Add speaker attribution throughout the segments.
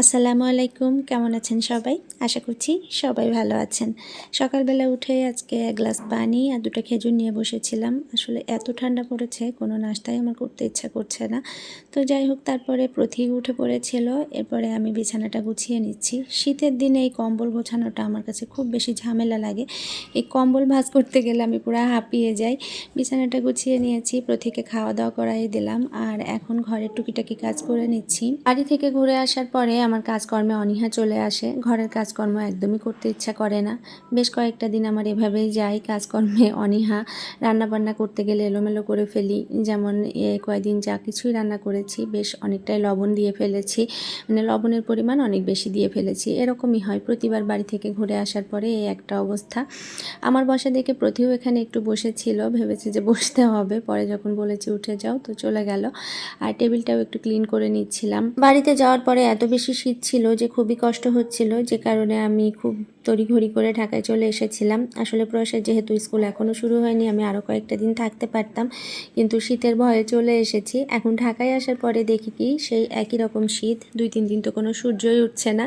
Speaker 1: আসসালামু আলাইকুম, কেমন আছেন সবাই? আশা করছি সবাই ভালো আছেন। সকালবেলা উঠে আজকে এক গ্লাস পানি আর দুটো খেজুর নিয়ে বসেছিলাম। আসলে এত ঠান্ডা পড়েছে, কোনো নাস্তাই আমার করতে ইচ্ছা করছে না। তো যাই হোক, তারপরে প্রথিক উঠে পড়েছিল, এরপরে আমি বিছানাটা গুছিয়ে নিচ্ছি। শীতের দিনে এই কম্বল গোছানোটা আমার কাছে খুব বেশি ঝামেলা লাগে। এই কম্বল ভাজ করতে গেলে আমি পুরো হাঁপিয়ে যাই। বিছানাটা গুছিয়ে নিয়েছি, প্রথিকে খাওয়া দাওয়া করাই দিলাম। আর এখন ঘরের টুকিটাকি কাজ করে নিচ্ছি। বাড়ি থেকে ঘুরে আসার পরে আমার কাজকর্মে অনীহা চলে আসে। ঘরের কাজকর্ম একদমই করতে ইচ্ছা করে না। বেশ কয়েকটা দিন আমার এভাবেই যায় কাজকর্মে অনীহা, রান্নাবান্না করতে গেলে এলোমেলো করে ফেলি। যেমন এ কয়েকদিন যা কিছুই রান্না করেছি, বেশ অনেকটাই লবণ দিয়ে ফেলেছি। মানে লবণের পরিমাণ অনেক বেশি দিয়ে ফেলেছি। এরকমই হয়। প্রতিবার বাড়ি থেকে ঘুরে আসার পরে এই একটা অবস্থা। আমার বসা দেখে প্রতিও এখানে একটু বসেছিল। ভেবেছে যে বসতে হবে। পরে যখন বলেছি, উঠে যাও। তো চলে গেল। আর টেবিলটাও একটু ক্লিন করে নিচ্ছিলাম। বাড়িতে যাওয়ার পরে এত বেশি শীত ছিল যে খুবই কষ্ট হচ্ছিল যে কারণে আমি খুব তড়িঘড়ি করে ঢাকায় চলে এসেছিলাম। আসলে প্রয়াসের যেহেতু স্কুল এখনও শুরু হয়নি, আমি আরও কয়েকটা দিন থাকতে পারতাম। কিন্তু শীতের ভয়ে চলে এসেছি। এখন ঢাকায় আসার পরে দেখি কি, সেই একই রকম শীত, দুই তিন দিন তো কোনো সূর্যই উঠছে না।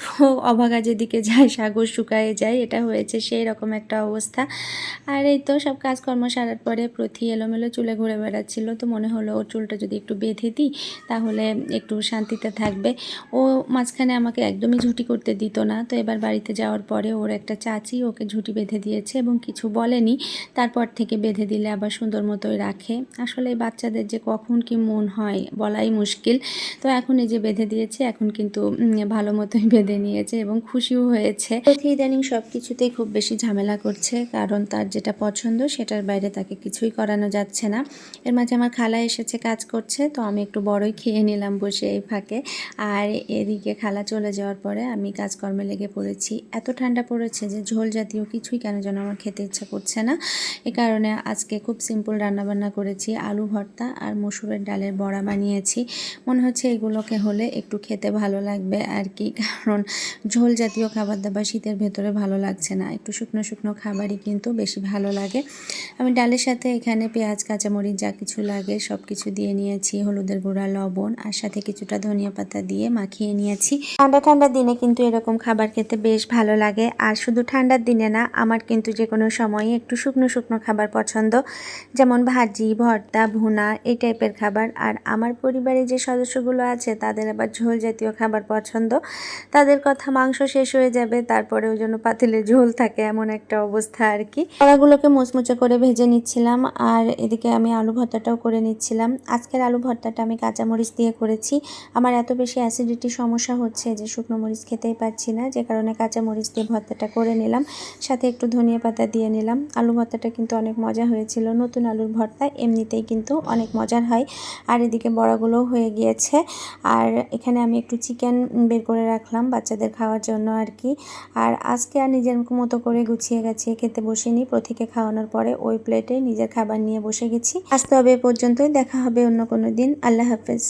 Speaker 1: তো অভাগা যেদিকে যায়, সাগর শুকায়ে যায়, এটা হয়েছে সেই রকম একটা অবস্থা। আর এই তো সব কাজকর্ম সারার পরে প্রতি এলোমেলো চুলে ঘুরে বেড়াচ্ছিল। তো মনে হলো ওর চুলটা যদি একটু বেঁধে দিই, তাহলে একটু শান্তিতে থাকবে। ও মাঝখানে আমাকে একদমই ঝুটি করতে দিত না। তো এবার বাড়িতে যাওয়ার পরে ওর একটা চাচি ওকে ঝুটি বেঁধে দিয়েছে এবং কিছু বলেনি। তারপর থেকে বেঁধে দিলে আবার সুন্দর মতোই রাখে। আসলে বাচ্চাদের যে কখন কি মন হয় বলাই মুশকিল। তো এখন এই যে বেঁধে দিয়েছে, এখন কিন্তু ভালো মতোই বেঁধে নিয়েছে এবং খুশিও হয়েছে। ইদানিং সব কিছুতেই খুব বেশি ঝামেলা করছে, কারণ তার যেটা পছন্দ সেটার বাইরে তাকে কিছুই করানো যাচ্ছে না। এর মাঝে আমার খালা এসেছে, কাজ করছে, তো আমি একটু বড়ই খেয়ে নিলাম বসে এই ফাঁকে। আর এদিকে খালা চলে যাওয়ার পরে আমি কাজকর্মে লেগে পড়েছি। এত ঠান্ডা পড়েছে যে ঝোল জাতীয় কিছুই কেন যেন আমার খেতে ইচ্ছা করছে না। এ কারণে আজকে খুব সিম্পল রান্নাবান্না করেছি, আলু ভর্তা আর মসুরের ডালের বড়া বানিয়েছি। মনে হচ্ছে এগুলোকে হলে একটু খেতে ভালো লাগবে আর কি, কারণ ঝোল জাতীয় খাবার দাবার শীতের ভেতরে ভালো লাগছে না। একটু শুকনো শুকনো খাবারই কিন্তু বেশি ভালো লাগে। আমি ডালের সাথে এখানে পেঁয়াজ, কাঁচামরিচ যা কিছু লাগে সব কিছু দিয়ে নিয়েছি, হলুদের গুঁড়া, লবণ আর সাথে কিছুটা ধনিয়া পাতা দিয়ে মাখিয়ে নিয়েছি। ঠান্ডা ঠান্ডা দিনে কিন্তু এরকম খাবার খেতে বেশ ভালো লাগে। আর শুধু ঠান্ডার দিনে না, আমার কিন্তু যে কোনো সময়ে একটু শুকনো শুকনো খাবার পছন্দ। যেমন ভাজি, ভর্তা, ভুনা, এই টাইপের খাবার। আর আমার পরিবারে যে সদস্যগুলো আছে, তাদের আবার ঝোল জাতীয় খাবার পছন্দ। তাদের কথা মাংস শেষ হয়ে যাবে তারপরে ওই জন্য পাতিলে ঝোল থাকে, এমন একটা অবস্থা আর কি। কড়াগুলোকে মুচমুচে করে ভেজে নিচ্ছিলাম, আর এদিকে আমি আলু ভর্তাটাও করে নিচ্ছিলাম। আজকের আলু ভর্তাটা আমি কাঁচামরিচ দিয়ে করেছি। আমার এত বেশি অ্যাসিডিটি সমস্যা হচ্ছে যে শুকনো মরিচ খেতেই পারছি না, যে কারণে কাঁচামরিচ দিয়ে ভর্তাটা করে নিলাম। সাথে একটু ধনিয়া পাতা দিয়ে নিলাম। আলু ভর্তাটা কিন্তু অনেক মজা হয়েছিল। নতুন আলুর ভর্তা এমনিতেই কিন্তু অনেক মজার হয়। আর এদিকে বড়াগুলোও হয়ে গিয়েছে। আর এখানে আমি একটু চিকেন বের করে রাখলাম বাচ্চাদের খাওয়ার জন্য আর কি আর আজকে আর নিজের মতো করে গুছিয়ে গেছিয়ে খেতে বসিনি। প্রতীকে খাওয়ানোর পরে ওই প্লেটে নিজের খাবার নিয়ে বসে গেছি। আসতে হবে এ পর্যন্তই। দেখা হবে অন্য কোনো দিন। আল্লাহ হাফেজ।